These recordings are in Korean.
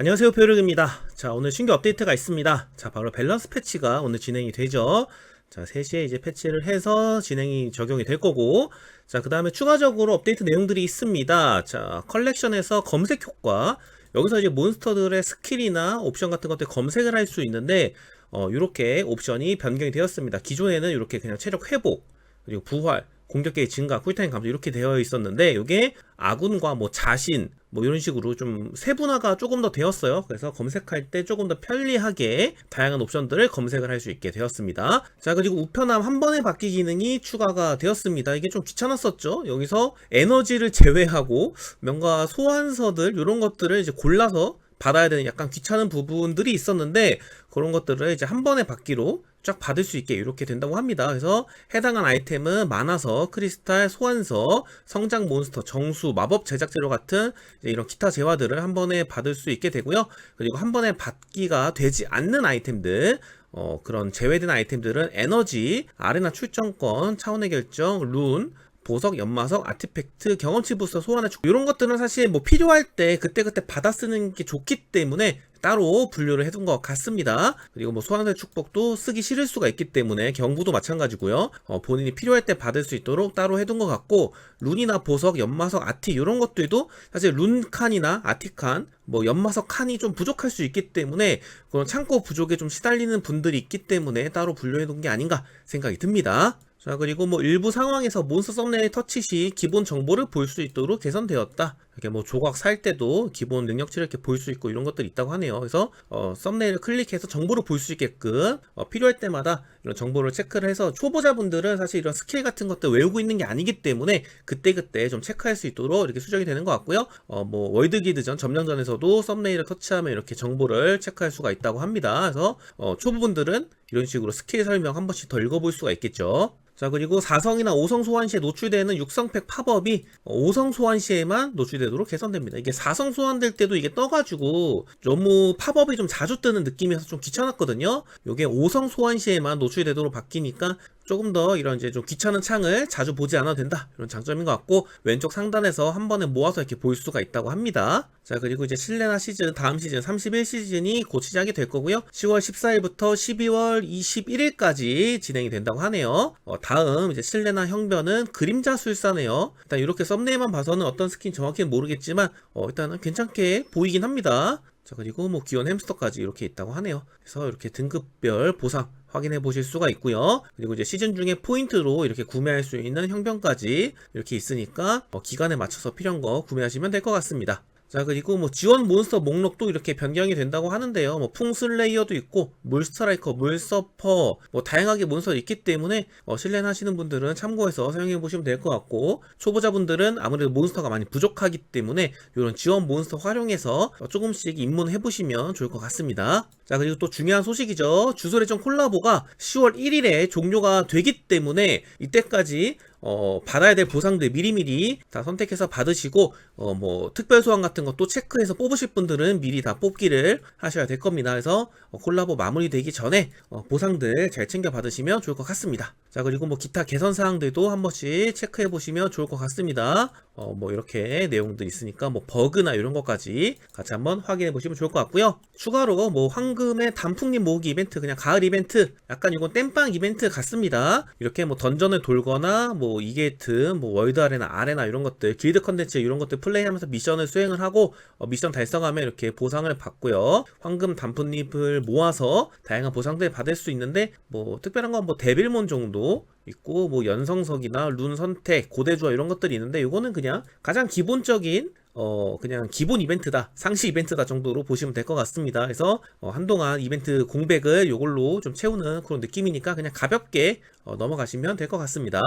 안녕하세요 벼룩입니다. 자 오늘 신규 업데이트가 있습니다. 자 바로 밸런스 패치가 오늘 진행이 되죠. 자 3시에 이제 패치를 해서 진행이 적용이 될 거고 자 그 다음에 추가적으로 업데이트 내용들이 있습니다. 자 컬렉션에서 검색 효과 여기서 이제 몬스터들의 스킬이나 옵션 같은 것들 검색을 할 수 있는데 어 이렇게 옵션이 변경이 되었습니다. 기존에는 이렇게 그냥 체력 회복 그리고 부활 공격계의 증가, 쿨타임 감소 이렇게 되어 있었는데 이게 아군과 뭐 자신 뭐 이런 식으로 좀 세분화가 조금 더 되었어요. 그래서 검색할 때 조금 더 편리하게 다양한 옵션들을 검색을 할 수 있게 되었습니다. 자 그리고 우편함 한 번에 받기 기능이 추가가 되었습니다. 이게 좀 귀찮았었죠. 여기서 에너지를 제외하고 뭔가 소환서들 이런 것들을 이제 골라서 받아야 되는 약간 귀찮은 부분들이 있었는데 그런 것들을 이제 한 번에 받기로 쫙 받을 수 있게 이렇게 된다고 합니다. 그래서 해당한 아이템은 많아서 크리스탈, 소환서, 성장 몬스터, 정수, 마법 제작 재료 같은 이런 기타 재화들을 한 번에 받을 수 있게 되고요. 그리고 한 번에 받기가 되지 않는 아이템들 어, 그런 제외된 아이템들은 에너지, 아레나 출전권, 차원의 결정, 룬, 보석, 연마석, 아티팩트, 경험치 부스터, 소환의 축 이런 것들은 사실 뭐 필요할 때 그때그때 받아 쓰는 게 좋기 때문에 따로 분류를 해둔 것 같습니다. 그리고 뭐 소환의 축복도 쓰기 싫을 수가 있기 때문에 경부도 마찬가지고요. 어, 본인이 필요할 때 받을 수 있도록 따로 해둔 것 같고 룬이나 보석, 연마석, 아티 이런 것들도 사실 룬칸이나 아티칸 뭐 연마석 칸이 좀 부족할 수 있기 때문에 그런 창고 부족에 좀 시달리는 분들이 있기 때문에 따로 분류해둔 게 아닌가 생각이 듭니다. 자 그리고 뭐 일부 상황에서 몬스터 썸네일 터치 시 기본 정보를 볼 수 있도록 개선되었다. 이렇게 뭐 조각 살 때도 기본 능력치를 이렇게 볼 수 있고 이런 것들이 있다고 하네요. 그래서 어, 썸네일을 클릭해서 정보를 볼 수 있게끔 어, 필요할 때마다 이런 정보를 체크를 해서 초보자분들은 사실 이런 스킬 같은 것들 외우고 있는 게 아니기 때문에 그때그때 좀 체크할 수 있도록 이렇게 수정이 되는 것 같고요. 어, 뭐 월드기드전 점령전에서도 썸네일을 터치하면 이렇게 정보를 체크할 수가 있다고 합니다. 그래서 어, 초보분들은 이런 식으로 스킬 설명 한 번씩 더 읽어볼 수가 있겠죠. 자 그리고 4성이나 5성 소환 시에 노출되는 6성팩 팝업이 5성 소환 시에만 노출되도록 개선됩니다. 이게 4성 소환될 때도 이게 떠가지고 너무 팝업이 좀 자주 뜨는 느낌이어서 좀 귀찮았거든요. 이게 5성 소환 시에만 노출되도록 바뀌니까 조금 더 이런 이제 좀 귀찮은 창을 자주 보지 않아도 된다 이런 장점인 것 같고 왼쪽 상단에서 한 번에 모아서 이렇게 볼 수가 있다고 합니다 자 그리고 이제 실내나 시즌 다음 시즌 31 시즌이 곧 시작이 될 거고요 10월 14일부터 12월 21일까지 진행이 된다고 하네요 어, 다음 이제 실내나 형변은 그림자 술사네요 일단 이렇게 썸네일만 봐서는 어떤 스킨 정확히는 모르겠지만 어, 일단은 괜찮게 보이긴 합니다 자 그리고 뭐 귀여운 햄스터까지 이렇게 있다고 하네요 그래서 이렇게 등급별 보상 확인해 보실 수가 있고요. 그리고 이제 시즌 중에 포인트로 이렇게 구매할 수 있는 형평까지 이렇게 있으니까 어, 기간에 맞춰서 필요한 거 구매하시면 될 것 같습니다. 자 그리고 뭐 지원 몬스터 목록도 이렇게 변경이 된다고 하는데요. 뭐 풍슬레이어도 있고 물스트라이커 물서퍼 뭐 다양하게 몬스터 있기 때문에 어, 실내 하시는 분들은 참고해서 사용해 보시면 될 것 같고 초보자분들은 아무래도 몬스터가 많이 부족하기 때문에 이런 지원 몬스터 활용해서 어, 조금씩 입문해 보시면 좋을 것 같습니다. 자 그리고 또 중요한 소식이죠. 주소래전 콜라보가 10월 1일에 종료가 되기 때문에 이때까지 어, 받아야 될 보상들 미리미리 다 선택해서 받으시고, 어, 뭐, 특별 소환 같은 것도 체크해서 뽑으실 분들은 미리 다 뽑기를 하셔야 될 겁니다. 그래서 어, 콜라보 마무리되기 전에 어, 보상들 잘 챙겨 받으시면 좋을 것 같습니다. 자, 그리고 뭐 기타 개선 사항들도 한 번씩 체크해 보시면 좋을 것 같습니다. 어, 뭐 이렇게 내용들 있으니까 뭐 버그나 이런 것까지 같이 한번 확인해 보시면 좋을 것 같고요. 추가로 뭐 황금의 단풍잎 모으기 이벤트, 그냥 가을 이벤트, 약간 이건 땜빵 이벤트 같습니다. 이렇게 뭐 던전을 돌거나 뭐 이게트, 뭐 월드 아레나, 아레나 이런 것들, 길드 컨텐츠 이런 것들 플레이하면서 미션을 수행을 하고 어, 미션 달성하면 이렇게 보상을 받고요. 황금 단풍잎을 모아서 다양한 보상들 받을 수 있는데 뭐 특별한 건 뭐 데빌몬 정도 있고 뭐 연성석이나 룬 선택, 고대주화 이런 것들이 있는데 이거는 그냥 가장 기본적인 어 그냥 기본 이벤트다. 상시 이벤트다 정도로 보시면 될 것 같습니다. 그래서 어, 한동안 이벤트 공백을 이걸로 좀 채우는 그런 느낌이니까 그냥 가볍게 어, 넘어가시면 될 것 같습니다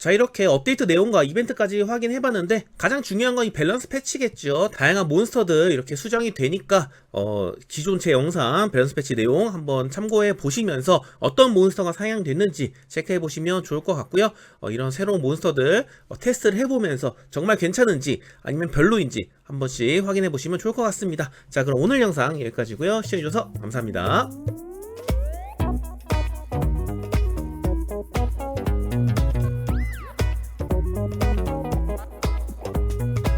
자 이렇게 업데이트 내용과 이벤트까지 확인해봤는데 가장 중요한 건 이 밸런스 패치겠죠. 다양한 몬스터들 이렇게 수정이 되니까 어, 기존 제 영상 밸런스 패치 내용 한번 참고해 보시면서 어떤 몬스터가 상향됐는지 체크해 보시면 좋을 것 같고요. 어, 이런 새로운 몬스터들 어, 테스트를 해보면서 정말 괜찮은지 아니면 별로인지 한 번씩 확인해 보시면 좋을 것 같습니다. 자 그럼 오늘 영상 여기까지고요. 시청해주셔서 감사합니다